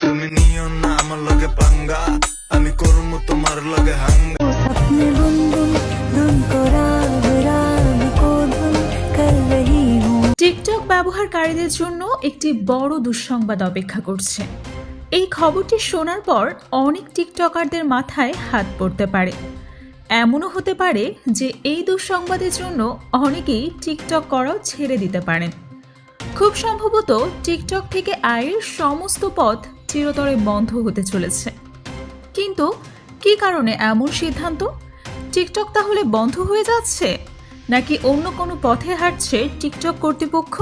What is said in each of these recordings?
তুমি নিও না আমার লগে পাঙ্গা। আমি করমু তোমার লগে হাঙ্গা। টিকটক ব্যবহারকারীদের জন্য একটি বড় দুঃসংবাদ অপেক্ষা করছে। এই খবরটি শোনার পর অনেক টিকটকারদের মাথায় হাত পড়তে পারে। এমনও হতে পারে যে এই দুঃসংবাদের জন্য অনেকেই টিকটক করাও ছেড়ে দিতে পারেন। খুব সম্ভবত টিকটক থেকে আয়ের সমস্ত পথ চিরতরে বন্ধ হতে চলেছে। কিন্তু কি কারণে এমন সিদ্ধান্ত? টিকটক তাহলে বন্ধ হয়ে যাচ্ছে? নাকি অন্য কোনো পথে হাঁটছে টিকটক কর্তৃপক্ষ?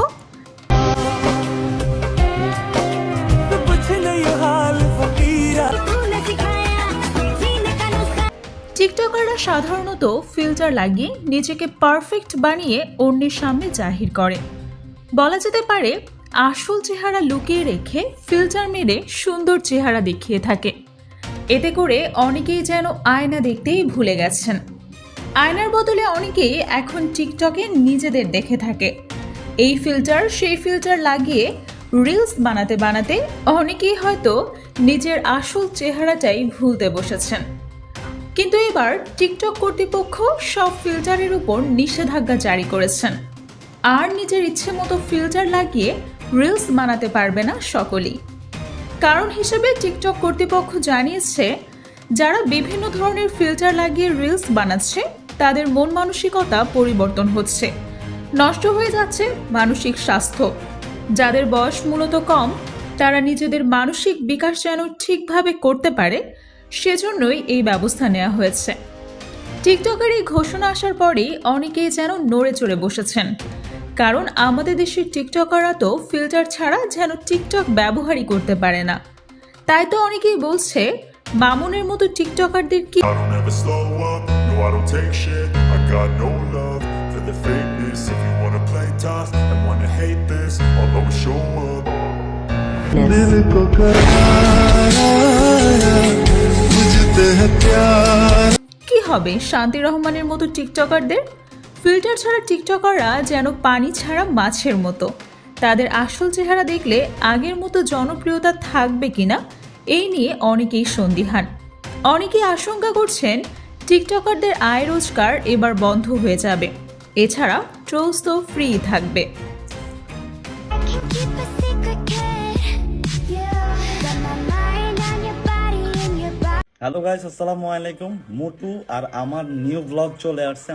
টিকটকাররা সাধারণত ফিল্টার লাগিয়ে নিজেকে পারফেক্ট বানিয়ে অন্যের সামনে জাহির করে। বলা যেতে পারে আসল চেহারা লুকিয়ে রেখে ফিল্টার মেরে সুন্দর চেহারা দেখিয়ে থাকে। এতে করে অনেকেই যেন আয়না দেখতেই ভুলে গেছেন। আয়নার বদলে অনেকেই এখন টিকটকে নিজেদের দেখে থাকে। এই ফিল্টার সেই ফিল্টার লাগিয়ে রিলস বানাতে বানাতে অনেকেই হয়তো নিজের আসল চেহারাটাই ভুলতে বসেছেন। কিন্তু এবার টিকটক কর্তৃপক্ষ সব ফিল্টারের উপর নিষেধাজ্ঞা জারি করেছেন। আর নিজের ইচ্ছে মতো ফিল্টার লাগিয়ে রিলস বানাতে পারবে না সকলেই। কারণ হিসেবে টিকটক কর্তৃপক্ষ জানিয়েছে, যারা বিভিন্ন ধরনের ফিল্টার লাগিয়ে রিলস বানাচ্ছে, তাদের মন মানসিকতা পরিবর্তন হচ্ছে। নষ্ট হয়ে যাচ্ছে মানসিক স্বাস্থ্য। যাদের বয়স মূলত কম, তারা নিজেদের মানসিক বিকাশ যেন ঠিকভাবে করতে পারে, সেজন্যই এই ব্যবস্থা নেওয়া হয়েছে। টিকটকের এই ঘোষণা আসার পরেই অনেকেই যেন নড়ে চড়ে বসেছেন। কারণ আমাদের দেশের টিকটকাররা তো ফিল্টার ছাড়া যেন টিকটক ব্যবহারই করতে পারে না। তাই তো অনেকেই বলছে মামুনের মতো টিকটকারদের কি কি হবে শান্তি রহমানের মতো টিকটকারদের? ফিল্টার ছাড়া টিকটকাররা যেন পানি ছাড়া মাছের মতো। তাদের আসল চেহারা দেখলে আগের মতো জনপ্রিয়তা থাকবে কিনা, এই নিয়ে অনেকেই সন্দিহান। অনেকেই আশঙ্কা করছেন টিকটকারদের আয় রোজগার এবার বন্ধ হয়ে যাবে। এছাড়া ট্রোলস তো ফ্রি থাকবে. হ্যালো গাইস আসসালামু আলাইকুম। মোটু আর আমার নিউ ব্লগ চলে আসছে